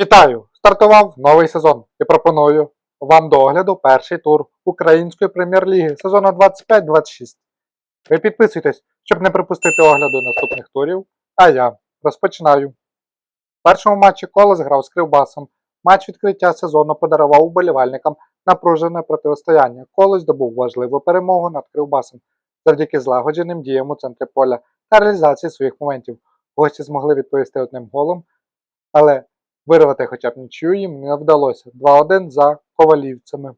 Вітаю! Стартував новий сезон і пропоную вам до огляду перший тур Української прем'єр-ліги сезону 25-26. Ви підписуйтесь, щоб не пропустити огляду наступних турів, а я розпочинаю. В першому матчі Колос грав з Кривбасом. Матч відкриття сезону подарував уболівальникам напружене протистояння. Колос здобув важливу перемогу над Кривбасом завдяки злагодженим діям у центрі поля та реалізації своїх моментів. Гості змогли відповісти одним голом, але Вирвати хоча б нічию їм не вдалося 2-1 за ковалівцями.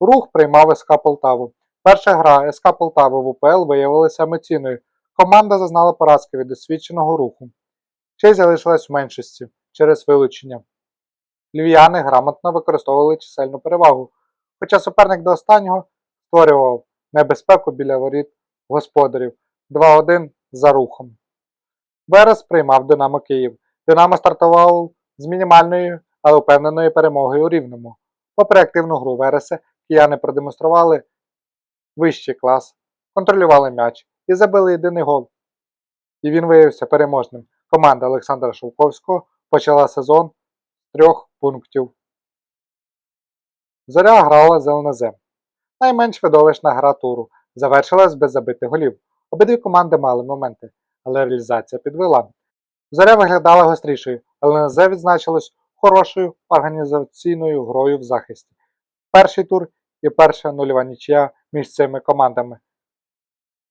Рух приймав СК Полтаву. Перша гра СК Полтави в УПЛ виявилася емоційною. Команда зазнала поразки від досвідченого руху. Й залишилась в меншості через вилучення. Львів'яни грамотно використовували чисельну перевагу, хоча суперник до останнього створював небезпеку біля воріт господарів 2-1 за рухом. Верес приймав Динамо Київ. Динамо стартував з мінімальною, але впевненою перемогою у Рівному. Попри активну гру Вереса, кияни продемонстрували вищий клас, контролювали м'яч і забили єдиний гол. І він виявився переможним. Команда Олександра Шовковського почала сезон з трьох пунктів. Зоря грала з ЛНЗ. Найменш видовищна гра туру завершилась без забитих голів. Обидві команди мали моменти, але реалізація підвела. Зоря виглядала гострішою, але НЗ відзначилось хорошою організаційною грою в захисті. Перший тур і перша нульова нічия між цими командами.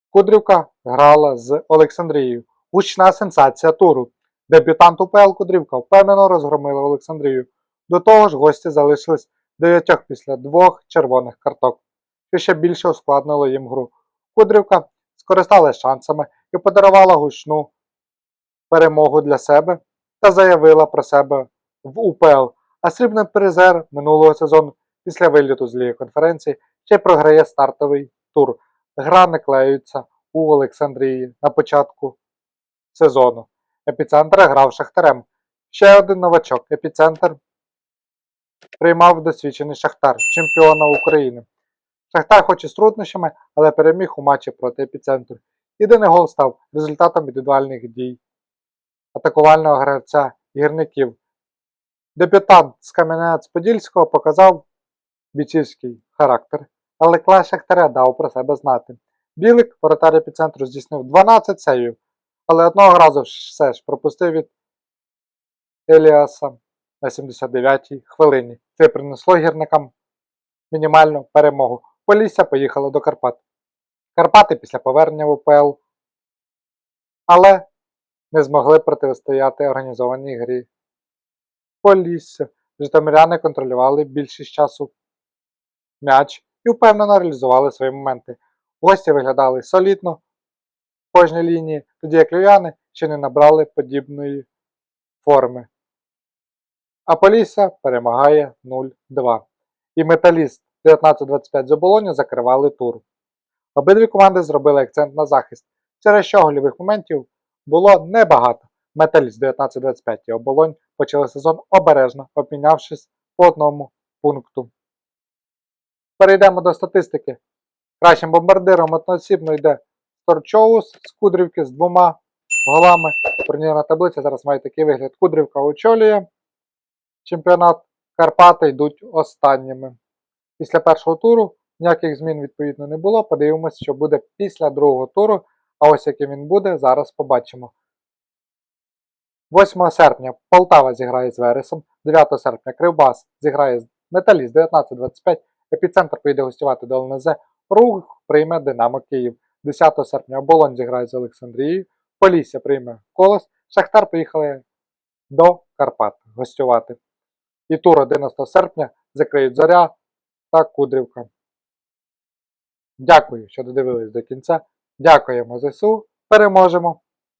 Кудрівка грала з Олександрією. Гучна сенсація туру. Дебютант УПЛ Кудрівка впевнено розгромила Олександрію. До того ж, гості залишились дев'ятьох після двох червоних карток, що ще більше ускладнило їм гру. Кудрівка скористалась шансами і подарувала гучну перемогу для себе та заявила про себе в УПЛ, а срібний призер минулого сезону після виліту з Ліги конференції ще програє стартовий тур. Гра не клеються у Олександрії на початку сезону. Епіцентр грав Шахтарем. Ще один новачок. Епіцентр приймав досвідчений Шахтар, чемпіона України. Шахтар хоч і з труднощами, але переміг у матчі проти епіцентру. Єдиний гол став результатом індивідуальних дій атакувального гравця гірників. Дебютант з Кам'янець-Подільського показав бійцівський характер, але клас Шахтаря дав про себе знати. Білик, воротар епіцентру, здійснив 12 сейвів, але одного разу все ж пропустив від Еліаса на 79-й хвилині. Це принесло гірникам мінімальну перемогу. Полісся поїхала до Карпат. Карпати після повернення в УПЛ. Але не змогли протистояти організованій грі. Полісся. Житомиряни контролювали більшість часу м'яч і впевнено реалізували свої моменти. Гості виглядали солідно в кожній лінії, тоді як львів'яни ще не набрали подібної форми. А Полісся перемагає 0-2. І металіст 19-25 з оболоні закривали тур. Обидві команди зробили акцент на захист, через що гольових моментів було небагато. Металіст 19-25 і оболонь почали сезон обережно, обмінявшись по одному пункту. Перейдемо до статистики. Кращим бомбардиром одноосібно йде Торчоус з Кудрівки з двома голами. Турнірна таблиця зараз має такий вигляд. Кудрівка очолює чемпіонат. Карпати йдуть останніми. Після першого туру ніяких змін відповідно не було. Подивимося, що буде після другого туру. А ось яким він буде, зараз побачимо. 8 серпня Полтава зіграє з Вересом, 9 серпня Кривбас зіграє з Металіст 19-25, епіцентр поїде гостювати до ЛНЗ, Рух прийме Динамо Київ. 10 серпня Оболонь зіграє з Олександрією, Полісся прийме Колос, Шахтар поїхали до Карпат гостювати. І тур 11 серпня закриють Зоря та Кудрівка. Дякую, що додивились до кінця. Дякуємо ЗСУ. Переможемо!